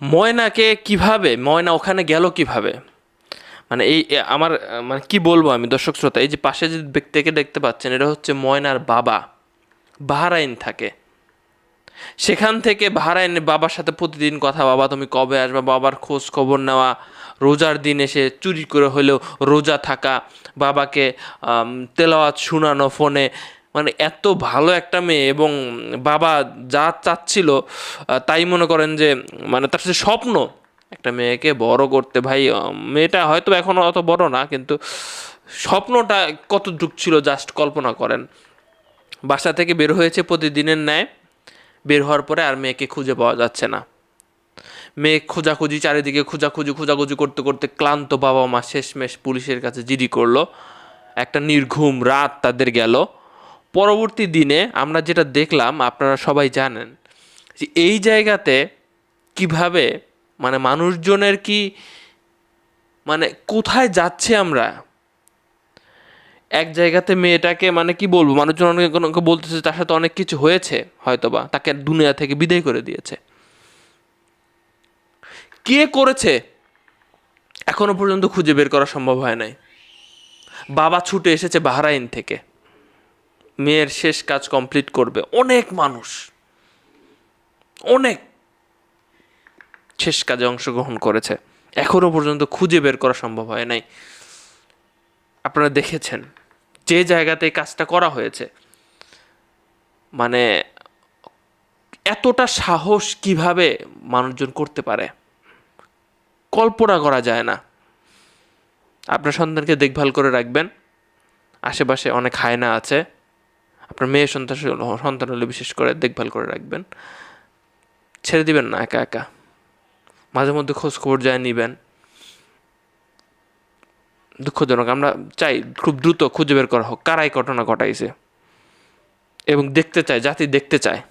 ময়নাকে কীভাবে, ময়না ওখানে গেল কীভাবে? মানে এই আমার মানে কি বলব আমি দর্শক শ্রোতা, এই যে পাশে যে ব্যক্তিকে দেখতে পাচ্ছেন, এটা হচ্ছে ময়নার বাবা। বাহারাইন থাকে। সেখান থেকে বাহারাইনের বাবার সাথে প্রতিদিন কথা, বাবা, তুমি কবে আসবে? বাবার খোঁজ খবর নেওয়া, রোজার দিন এসে চুরি করে হলেও রোজা থাকা, বাবাকে তেলাওয়াত শোনানো, ফোনে মানে এত ভালো একটা মেয়ে এবং বাবা যা চাচ্ছিল তাই মনে করেন যে মানে তার সাথে স্বপ্ন একটা মেয়েকে বড় করতে। ভাই মেয়েটা হয়তো এখনও অত বড় না, কিন্তু স্বপ্নটা কতটুক ছিল জাস্ট কল্পনা করেন। বাসা থেকে বের হয়েছে প্রতিদিনের ন্যায়, বের হওয়ার পরে আর মেয়েকে খুঁজে পাওয়া যাচ্ছে না। মেয়ে খোঁজাখুঁজি, চারিদিকে খোঁজাখুঁজি খোঁজাখুঁজি করতে করতে ক্লান্ত বাবা মা শেষমেশ পুলিশের কাছে জিডি করল। একটা নির্ঘুম রাত তাদের গেল। পরবর্তী দিনে আমরা যেটা দেখলাম, আপনারা সবাই জানেন, যে এই জায়গাতে কীভাবে মানে মানুষজনের কি মানে কোথায় যাচ্ছে আমরা? এক জায়গাতে মেয়েটাকে মানে কি বলব, মানুষজন অনেক বলতেছে তার সাথে অনেক কিছু হয়েছে হয়তোবা, তাকে দুনিয়া থেকে বিদায় করে দিয়েছে। কে করেছে? এখনও পর্যন্ত খুঁজে বের করা সম্ভব হয় নাই। বাবা ছুটে এসেছে বাহরাইন থেকে। মেয়ের শেষ কাজ কমপ্লিট করবে। অনেক মানুষ, অনেক শেষ কাজে অংশগ্রহণ করেছে। এখনও পর্যন্ত খুঁজে বের করা সম্ভব হয় নাই। আপনারা দেখেছেন যে জায়গাতে কাজটা করা হয়েছে। মানে এতটা সাহস কীভাবে মানুষজন করতে পারে? কল্পনা করা যায় না। আপনার সন্তানকে দেখভাল করে রাখবেন। আশেপাশে অনেক হায়না আছে। আপনার মেয়ে সন্তান সন্তান হলে বিশেষ করে দেখভাল করে রাখবেন। ছেড়ে দিবেন না একা একা। মাঝে মধ্যে খোঁজ খবর যায় নিবেন। দুঃখজনক। আমরা চাই খুব দ্রুত খুঁজে বের করা হোক। কারাই ঘটনা ঘটাইছে? এবং দেখতে চায়, জাতি দেখতে চায়।